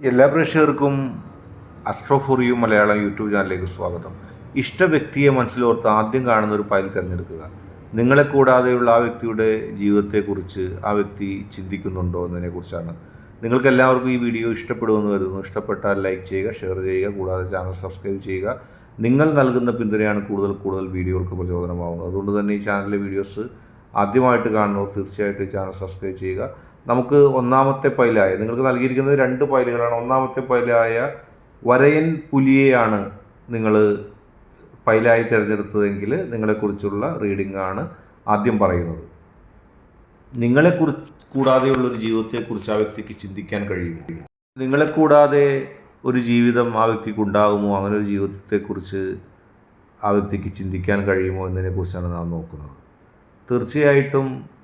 എല്ലാ പ്രേക്ഷകർക്കും അസ്ട്രോഫോറിയു മലയാളം യൂട്യൂബ് ചാനലിലേക്ക് സ്വാഗതം. ഇഷ്ട വ്യക്തിയെ മനസ്സിലോർത്ത് ആദ്യം കാണുന്ന ഒരു ഫയൽ തിരഞ്ഞെടുക്കുക. നിങ്ങളെ കൂടാതെയുള്ള ആ വ്യക്തിയുടെ ജീവിതത്തെക്കുറിച്ച് ആ വ്യക്തി ചിന്തിക്കുന്നുണ്ടോ എന്നതിനെക്കുറിച്ചാണ്. നിങ്ങൾക്ക് എല്ലാവർക്കും ഈ വീഡിയോ ഇഷ്ടപ്പെടുമെന്ന് കരുതുന്നു. ഇഷ്ടപ്പെട്ടാൽ ലൈക്ക് ചെയ്യുക ഷെയർ ചെയ്യുക കൂടാതെ ചാനൽ സബ്സ്ക്രൈബ് ചെയ്യുക. നിങ്ങൾ നൽകുന്ന പിന്തുണയാണ് കൂടുതൽ കൂടുതൽ വീഡിയോകൾക്ക് പ്രചോദനമാകുന്നത് അതുകൊണ്ട് തന്നെ ഈ ചാനലിലെ വീഡിയോസ് ആദ്യമായിട്ട് കാണുന്നവർ തീർച്ചയായിട്ടും ചാനൽ സബ്സ്ക്രൈബ് ചെയ്യുക. നമുക്ക് ഒന്നാമത്തെ പൈലായ നിങ്ങൾക്ക് നൽകിയിരിക്കുന്നത് രണ്ട് പൈലുകളാണ്. ഒന്നാമത്തെ പൈലായ വരയൻ പുലിയെയാണ് നിങ്ങൾ പൈലായി തിരഞ്ഞെടുത്തതെങ്കിൽ നിങ്ങളെക്കുറിച്ചുള്ള റീഡിംഗ് ആണ് ആദ്യം പറയുന്നത്. നിങ്ങളെക്കുറിച്ച് കൂടാതെയുള്ളൊരു ജീവിതത്തെക്കുറിച്ച് ആ വ്യക്തിക്ക് ചിന്തിക്കാൻ കഴിയുമോ? നിങ്ങളെ കൂടാതെ ഒരു ജീവിതം ആ വ്യക്തിക്ക് ഉണ്ടാകുമോ? അങ്ങനെ ഒരു ജീവിതത്തെക്കുറിച്ച് ആ വ്യക്തിക്ക് ചിന്തിക്കാൻ കഴിയുമോ എന്നതിനെക്കുറിച്ചാണ് നാം നോക്കുന്നത്. തീർച്ചയായിട്ടും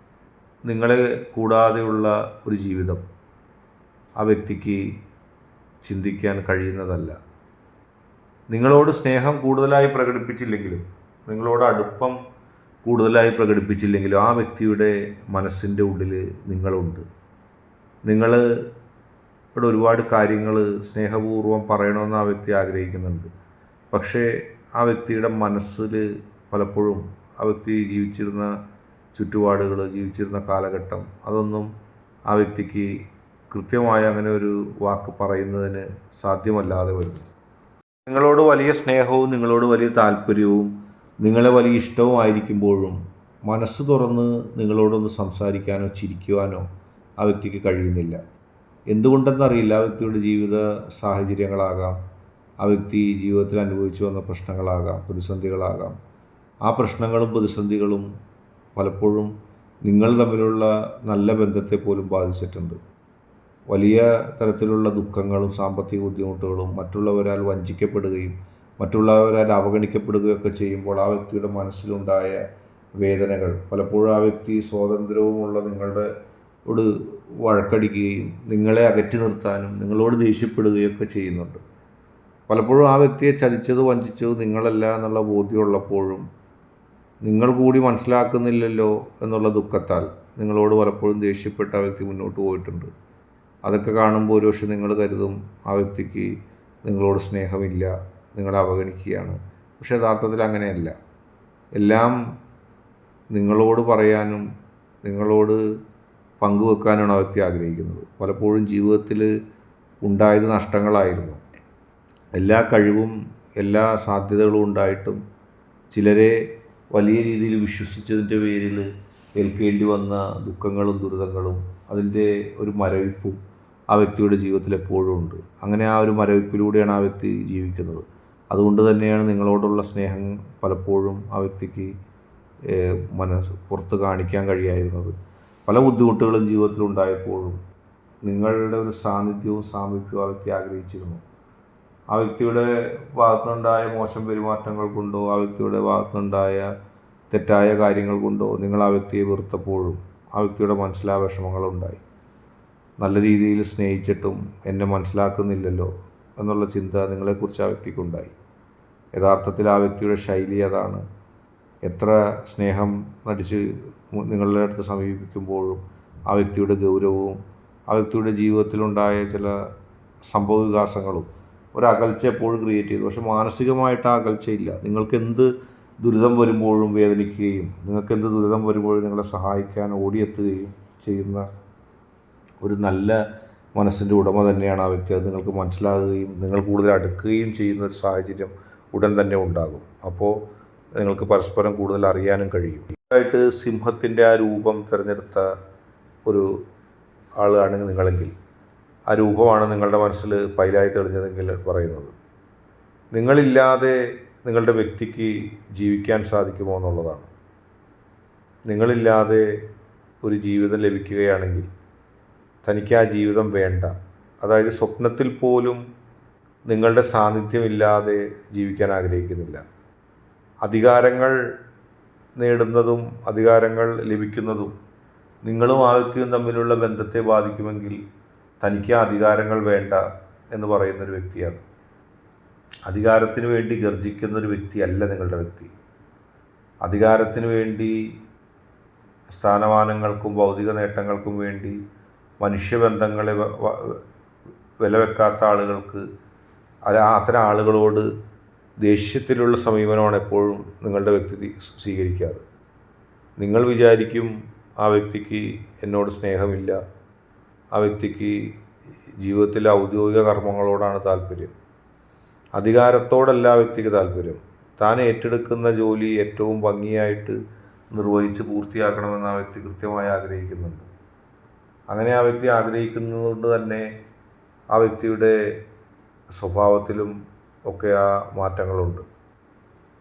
നിങ്ങളെ കൂടാതെയുള്ള ഒരു ജീവിതം ആ വ്യക്തിക്ക് ചിന്തിക്കാൻ കഴിയുന്നതല്ല. നിങ്ങളോട് സ്നേഹം കൂടുതലായി പ്രകടിപ്പിച്ചില്ലെങ്കിലും നിങ്ങളോട് അടുപ്പം കൂടുതലായി പ്രകടിപ്പിച്ചില്ലെങ്കിലും ആ വ്യക്തിയുടെ മനസ്സിന്റെ ഉള്ളിൽ നിങ്ങളുണ്ട്. നിങ്ങൾ ഇവിടെ ഒരുപാട് കാര്യങ്ങൾ സ്നേഹപൂർവം പറയണമെന്ന് ആ വ്യക്തി ആഗ്രഹിക്കുന്നുണ്ട്. പക്ഷേ ആ വ്യക്തിയുടെ മനസ്സിൽ പലപ്പോഴും ആ വ്യക്തി ജീവിച്ചിരുന്ന ചുറ്റുപാടുകൾ ജീവിച്ചിരുന്ന കാലഘട്ടം അതൊന്നും ആ വ്യക്തിക്ക് കൃത്യമായ അങ്ങനെ ഒരു വാക്ക് പറയുന്നതിന് സാധ്യമല്ലാതെ വരുന്നു. നിങ്ങളോട് വലിയ സ്നേഹവും നിങ്ങളോട് വലിയ താല്പര്യവും നിങ്ങളെ വലിയ ഇഷ്ടവും ആയിരിക്കുമ്പോഴും മനസ്സ് തുറന്ന് നിങ്ങളോടൊന്ന് സംസാരിക്കാനോ ചിരിക്കുവാനോ ആ വ്യക്തിക്ക് കഴിയുന്നില്ല. എന്തുകൊണ്ടെന്നറിയില്ല ആ വ്യക്തിയുടെ ജീവിത സാഹചര്യങ്ങളാകാം ആ വ്യക്തി ജീവിതത്തിൽ അനുഭവിച്ചു വന്ന പ്രശ്നങ്ങളാകാം പ്രതിസന്ധികളാകാം. ആ പ്രശ്നങ്ങളും പ്രതിസന്ധികളും പലപ്പോഴും നിങ്ങൾ തമ്മിലുള്ള നല്ല ബന്ധത്തെ പോലും ബാധിച്ചിട്ടുണ്ട്. വലിയ തരത്തിലുള്ള ദുഃഖങ്ങളും സാമ്പത്തിക ബുദ്ധിമുട്ടുകളും മറ്റുള്ളവരാൽ വഞ്ചിക്കപ്പെടുകയും മറ്റുള്ളവരാൽ അവഗണിക്കപ്പെടുകയൊക്കെ ചെയ്യുമ്പോൾ ആ വ്യക്തിയുടെ മനസ്സിലുണ്ടായ വേദനകൾ പലപ്പോഴും ആ വ്യക്തി സ്വാതന്ത്ര്യവുമുള്ള നിങ്ങളുടെ ോട് വഴക്കടിക്കുകയും നിങ്ങളെ അകറ്റി നിർത്താനും നിങ്ങളോട് ദേഷ്യപ്പെടുകയൊക്കെ ചെയ്യുന്നുണ്ട്. പലപ്പോഴും ആ വ്യക്തിയെ ചതിച്ചത് വഞ്ചിച്ചത് നിങ്ങളല്ല എന്നുള്ള ബോധ്യമുള്ളപ്പോഴും നിങ്ങൾ കൂടി മനസ്സിലാക്കുന്നില്ലല്ലോ എന്നുള്ള ദുഃഖത്താൽ നിങ്ങളോട് പലപ്പോഴും ദേഷ്യപ്പെട്ട ആ വ്യക്തി മുന്നോട്ട് പോയിട്ടുണ്ട്. അതൊക്കെ കാണുമ്പോൾ ഒരുപക്ഷെ നിങ്ങൾ കരുതും ആ വ്യക്തിക്ക് നിങ്ങളോട് സ്നേഹമില്ല നിങ്ങളെ അവഗണിക്കുകയാണ്. പക്ഷേ യഥാർത്ഥത്തിൽ അങ്ങനെയല്ല. എല്ലാം നിങ്ങളോട് പറയാനും നിങ്ങളോട് പങ്കുവെക്കാനാണ് ആ വ്യക്തി ആഗ്രഹിക്കുന്നത്. പലപ്പോഴും ജീവിതത്തിൽ ഉണ്ടായത് നഷ്ടങ്ങളായിരുന്നു. എല്ലാ കഴിവും എല്ലാ സാധ്യതകളും ഉണ്ടായിട്ടും ചിലരെ വലിയ രീതിയിൽ വിശ്വസിച്ചതിന്റെ പേരിൽ ഏൽക്കേണ്ടി വന്ന ദുഃഖങ്ങളും ദുരിതങ്ങളും അതിന്റെ ഒരു മരവിപ്പും ആ വ്യക്തിയുടെ ജീവിതത്തിൽ എപ്പോഴും ഉണ്ട്. അങ്ങനെ ആ ഒരു മരവിപ്പിലൂടെയാണ് ആ വ്യക്തി ജീവിക്കുന്നത്. അതുകൊണ്ട് തന്നെയാണ് നിങ്ങളോടുള്ള സ്നേഹം പലപ്പോഴും ആ വ്യക്തിക്ക് മനസ്സ് പുറത്ത് കാണിക്കാൻ കഴിയായിരുന്നത് പല ബുദ്ധിമുട്ടുകളും ജീവിതത്തിൽ ഉണ്ടായപ്പോഴും നിങ്ങളുടെ ഒരു സാന്നിധ്യവും സാമീപ്യവും ആ വ്യക്തി ആഗ്രഹിച്ചിരുന്നു. ആ വ്യക്തിയുടെ ഭാഗത്തുനിന്നുണ്ടായ മോശം പെരുമാറ്റങ്ങൾ കൊണ്ടോ ആ വ്യക്തിയുടെ ഭാഗത്തുനിന്നുണ്ടായ തെറ്റായ കാര്യങ്ങൾ കൊണ്ടോ നിങ്ങൾ ആ വ്യക്തിയെ വെറുത്തപ്പോഴും ആ വ്യക്തിയുടെ മനസ്സിലാ വിഷമങ്ങളുണ്ടായി. നല്ല രീതിയിൽ സ്നേഹിച്ചിട്ടും എന്നെ മനസ്സിലാക്കുന്നില്ലല്ലോ എന്നുള്ള ചിന്ത നിങ്ങളെക്കുറിച്ച് ആ വ്യക്തിക്കുണ്ടായി. യഥാർത്ഥത്തിൽ ആ വ്യക്തിയുടെ ശൈലി അതാണ്. എത്ര സ്നേഹം നടിച്ച് നിങ്ങളുടെ അടുത്ത് സമീപിക്കുമ്പോഴും ആ വ്യക്തിയുടെ ഗൗരവവും ആ വ്യക്തിയുടെ ജീവിതത്തിലുണ്ടായ ചില സംഭവ വികാസങ്ങളും ഒരു അകൽച്ച എപ്പോഴും ക്രിയേറ്റ് ചെയ്തു. പക്ഷെ മാനസികമായിട്ട് ആ അകൽച്ചയില്ല. നിങ്ങൾക്ക് എന്ത് ദുരിതം വരുമ്പോഴും വേദനിക്കുകയും നിങ്ങൾക്ക് എന്ത് ദുരിതം വരുമ്പോഴും നിങ്ങളെ സഹായിക്കാൻ ഓടിയെത്തുകയും ചെയ്യുന്ന ഒരു നല്ല മനസ്സിന്റെ ഉടമ തന്നെയാണ് ആ വ്യക്തി. അത് നിങ്ങൾക്ക് മനസ്സിലാകുകയും നിങ്ങൾ കൂടുതൽ അടുക്കുകയും ചെയ്യുന്ന ഒരു സാഹചര്യം ഉടൻ തന്നെ ഉണ്ടാകും. അപ്പോൾ നിങ്ങൾക്ക് പരസ്പരം കൂടുതൽ അറിയാനും കഴിയും. ആയിട്ട് സിംഹത്തിന്റെ ആ രൂപം തിരഞ്ഞെടുത്ത ഒരു ആളാണ് നിങ്ങളെങ്കിൽ. ആ രൂപമാണ് നിങ്ങളുടെ മനസ്സിൽ പൈലായി തെളിഞ്ഞതെങ്കിൽ പറയുന്നത്. നിങ്ങളില്ലാതെ നിങ്ങളുടെ വ്യക്തിക്ക് ജീവിക്കാൻ സാധിക്കുമോ എന്നുള്ളതാണ്. നിങ്ങളില്ലാതെ ഒരു ജീവിതം ലഭിക്കുകയാണെങ്കിൽ തനിക്ക് ആ ജീവിതം വേണ്ട. അതായത് സ്വപ്നത്തിൽ പോലും നിങ്ങളുടെ സാന്നിധ്യമില്ലാതെ ജീവിക്കാൻ ആഗ്രഹിക്കുന്നില്ല. അധികാരങ്ങൾ നേടുന്നതും അധികാരങ്ങൾ ലഭിക്കുന്നതും നിങ്ങളും ആ വ്യക്തിയും തമ്മിലുള്ള ബന്ധത്തെ ബാധിക്കുമെങ്കിൽ തനിക്ക് അധികാരങ്ങൾ വേണ്ട എന്ന് പറയുന്നൊരു വ്യക്തിയാണ്. അധികാരത്തിന് വേണ്ടി ഗർജിക്കുന്ന ഒരു വ്യക്തിയല്ല നിങ്ങളുടെ വ്യക്തി. അധികാരത്തിന് വേണ്ടി സ്ഥാനമാനങ്ങൾക്കും ഭൗതിക നേട്ടങ്ങൾക്കും വേണ്ടി മനുഷ്യബന്ധങ്ങളെ വില വെക്കാത്ത ആളുകൾക്ക് അല്ല അത്തരം ആളുകളോട് ദേഷ്യത്തിലുള്ള സമീപനമാണ് എപ്പോഴും നിങ്ങളുടെ വ്യക്തി സ്വീകരിക്കാറ്. നിങ്ങൾ വിചാരിക്കും ആ വ്യക്തിക്ക് എന്നോട് സ്നേഹമില്ല. ആ വ്യക്തിക്ക് ജീവിതത്തിലെ ഔദ്യോഗിക കർമ്മങ്ങളോടാണ് താല്പര്യം. അധികാരത്തോടല്ല ആ വ്യക്തിക്ക് താല്പര്യം. താൻ ഏറ്റെടുക്കുന്ന ജോലി ഏറ്റവും ഭംഗിയായിട്ട് നിർവഹിച്ച് പൂർത്തിയാക്കണമെന്ന് ആ വ്യക്തി കൃത്യമായി ആഗ്രഹിക്കുന്നുണ്ട്. അങ്ങനെ ആ വ്യക്തി ആഗ്രഹിക്കുന്നതുകൊണ്ട് തന്നെ ആ വ്യക്തിയുടെ സ്വഭാവത്തിലും ഒക്കെ ആ മാറ്റങ്ങളുണ്ട്.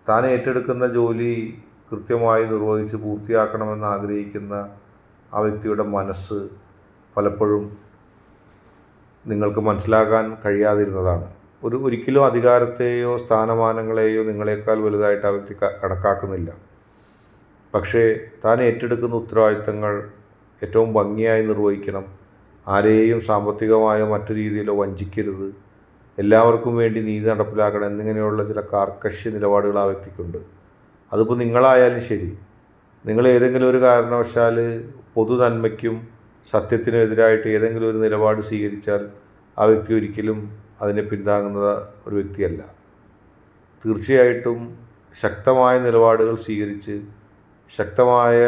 താൻ ഏറ്റെടുക്കുന്ന ജോലി കൃത്യമായി നിർവഹിച്ച് പൂർത്തിയാക്കണമെന്ന് ആഗ്രഹിക്കുന്ന ആ വ്യക്തിയുടെ മനസ്സ് പലപ്പോഴും നിങ്ങൾക്ക് മനസ്സിലാക്കാൻ കഴിയാതിരുന്നതാണ്. ഒരു ഒരിക്കലും അധികാരത്തെയോ സ്ഥാനമാനങ്ങളെയോ നിങ്ങളെക്കാൾ വലുതായിട്ട് ആ വ്യക്തി കണക്കാക്കുന്നില്ല. പക്ഷേ താൻ ഏറ്റെടുക്കുന്ന ഉത്തരവാദിത്തങ്ങൾ ഏറ്റവും ഭംഗിയായി നിർവഹിക്കണം. ആരെയും സാമ്പത്തികമായോ മറ്റു രീതിയിലോ വഞ്ചിക്കരുത്. എല്ലാവർക്കും വേണ്ടി നീതി നടപ്പിലാക്കണം എന്നിങ്ങനെയുള്ള ചില കാർക്കശ്യ നിലപാടുകൾ ആ വ്യക്തിക്കുണ്ട്. അതിപ്പോൾ നിങ്ങളായാലും ശരി. നിങ്ങൾ ഏതെങ്കിലും ഒരു കാരണവശാൽ പൊതു നന്മയ്ക്കും സത്യത്തിനും എതിരായിട്ട് ഏതെങ്കിലും ഒരു നിലപാട് സ്വീകരിച്ചാൽ ആ വ്യക്തി ഒരിക്കലും അതിനെ പിന്താങ്ങുന്ന ഒരു വ്യക്തിയല്ല. തീർച്ചയായിട്ടും ശക്തമായ നിലപാടുകൾ സ്വീകരിച്ച് ശക്തമായ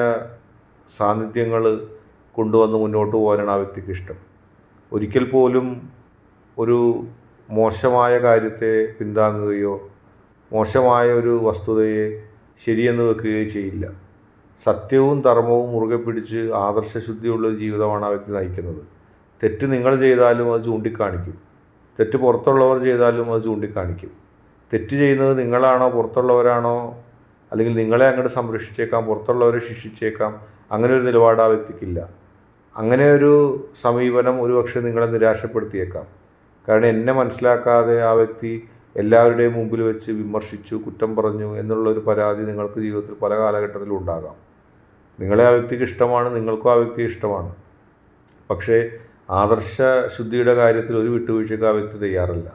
സാന്നിധ്യങ്ങൾ കൊണ്ടുവന്ന് മുന്നോട്ട് പോകാനാണ് ആ വ്യക്തിക്ക് ഇഷ്ടം. ഒരിക്കൽ പോലും ഒരു മോശമായ കാര്യത്തെ പിന്താങ്ങുകയോ മോശമായ ഒരു വസ്തുതയെ ശരിയെന്ന് വെക്കുകയോ ചെയ്യില്ല. സത്യവും ധർമ്മവും മുറുകെ പിടിച്ച് ആദർശശുദ്ധിയുള്ള ഒരു ജീവിതമാണ് ആ വ്യക്തി നയിക്കുന്നത്. തെറ്റ് നിങ്ങൾ ചെയ്താലും അത് ചൂണ്ടിക്കാണിക്കും. തെറ്റ് പുറത്തുള്ളവർ ചെയ്താലും അത് ചൂണ്ടിക്കാണിക്കും. തെറ്റ് ചെയ്യുന്നത് നിങ്ങളാണോ പുറത്തുള്ളവരാണോ? അല്ലെങ്കിൽ നിങ്ങളെ അങ്ങോട്ട് സംരക്ഷിച്ചേക്കാം പുറത്തുള്ളവരെ ശിക്ഷിച്ചേക്കാം. അങ്ങനെ ഒരു നിലപാട് ആ വ്യക്തിക്കില്ല. അങ്ങനെ ഒരു സമീപനം ഒരുപക്ഷെ നിങ്ങളെ നിരാശപ്പെടുത്തിയേക്കാം. കാരണം എന്നെ മനസ്സിലാക്കാതെ ആ വ്യക്തി എല്ലാവരുടെയും മുമ്പിൽ വെച്ച് വിമർശിച്ചു കുറ്റം പറഞ്ഞു എന്നുള്ളൊരു പരാതി നിങ്ങൾക്ക് ജീവിതത്തിൽ പല കാലഘട്ടത്തിലും ഉണ്ടാകാം. നിങ്ങളെ ആ വ്യക്തിക്ക് ഇഷ്ടമാണ് നിങ്ങൾക്കും ആ വ്യക്തി ഇഷ്ടമാണ്. പക്ഷേ ആദർശ ശുദ്ധിയുടെ കാര്യത്തിൽ ഒരു വിട്ടുവീഴ്ചയ്ക്ക് ആ വ്യക്തി തയ്യാറല്ല.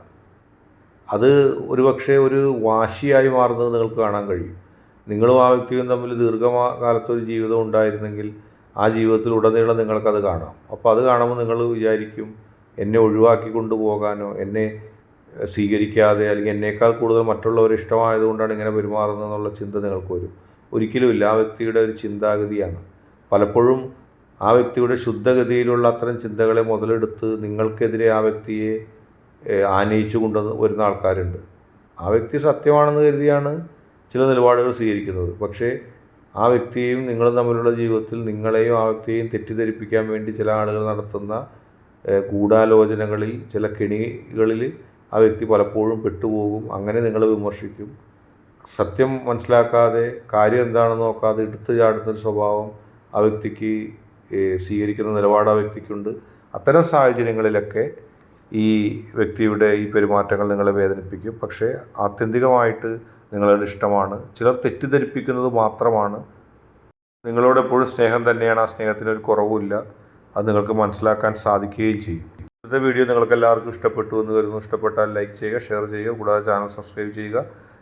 അത് ഒരുപക്ഷെ ഒരു വാശിയായി മാറുന്നത് നിങ്ങൾക്ക് കാണാൻ കഴിയും. നിങ്ങളും ആ വ്യക്തിയും തമ്മിൽ ദീർഘകാലത്തൊരു ജീവിതം ഉണ്ടായിരുന്നെങ്കിൽ ആ ജീവിതത്തിൽ ഉടനീളം നിങ്ങൾക്കത് കാണാം. അപ്പോൾ അത് കാണുമ്പോൾ നിങ്ങൾ വിചാരിക്കും എന്നെ ഒഴിവാക്കി കൊണ്ടുപോകാനോ എന്നെ സ്വീകരിക്കാതെ അല്ലെങ്കിൽ എന്നേക്കാൾ കൂടുതൽ മറ്റുള്ളവർ ഇഷ്ടമായതുകൊണ്ടാണ് ഇങ്ങനെ പെരുമാറുന്നതെന്നുള്ള ചിന്ത നിങ്ങൾക്ക് വരും. ഒരിക്കലുമില്ല ആ വ്യക്തിയുടെ ഒരു ചിന്താഗതിയാണ്. പലപ്പോഴും ആ വ്യക്തിയുടെ ശുദ്ധഗതിയിലുള്ള അത്തരം ചിന്തകളെ മുതലെടുത്ത് നിങ്ങൾക്കെതിരെ ആ വ്യക്തിയെ ആനയിച്ചു കൊണ്ട് വരുന്ന ആൾക്കാരുണ്ട്. ആ വ്യക്തി സത്യമാണെന്ന് കരുതിയാണ് ചില നിലപാടുകൾ സ്വീകരിക്കുന്നത്. പക്ഷേ ആ വ്യക്തിയെയും നിങ്ങളും തമ്മിലുള്ള ജീവിതത്തിൽ നിങ്ങളെയും ആ വ്യക്തിയെയും തെറ്റിദ്ധരിപ്പിക്കാൻ വേണ്ടി ചില ആളുകൾ നടത്തുന്ന ഗൂഢാലോചനകളിൽ ചില കെണികളിൽ ആ വ്യക്തി പലപ്പോഴും പെട്ടുപോകും. അങ്ങനെ നിങ്ങൾ വിമർശിക്കും. സത്യം മനസ്സിലാക്കാതെ കാര്യം എന്താണെന്ന് നോക്കാതെ എടുത്തു ചാടുന്നൊരു സ്വഭാവം ആ വ്യക്തിക്ക് സ്വീകരിക്കുന്ന നിലപാട് ആ വ്യക്തിക്കുണ്ട്. അത്തരം സാഹചര്യങ്ങളിലൊക്കെ ഈ വ്യക്തിയുടെ ഈ പെരുമാറ്റങ്ങൾ നിങ്ങളെ വേദനിപ്പിക്കും. പക്ഷേ ആത്യന്തികമായിട്ട് നിങ്ങളുടെ ഇഷ്ടമാണ്. ചിലർ തെറ്റിദ്ധരിപ്പിക്കുന്നത് മാത്രമാണ്. നിങ്ങളോട് എപ്പോഴും സ്നേഹം തന്നെയാണ്. ആ സ്നേഹത്തിന് ഒരു കുറവുമില്ല. അത് നിങ്ങൾക്ക് മനസ്സിലാക്കാൻ സാധിക്കുകയും ചെയ്യും. ഇന്നത്തെ വീഡിയോ നിങ്ങൾക്ക് എല്ലാവർക്കും ഇഷ്ടപ്പെട്ടു എന്ന് കരുതുന്നു. ഇഷ്ടപ്പെട്ടാൽ ലൈക്ക് ചെയ്യുക ഷെയർ ചെയ്യുക. കൂടാതെ ചാനൽ സബ്സ്ക്രൈബ് ചെയ്യുക.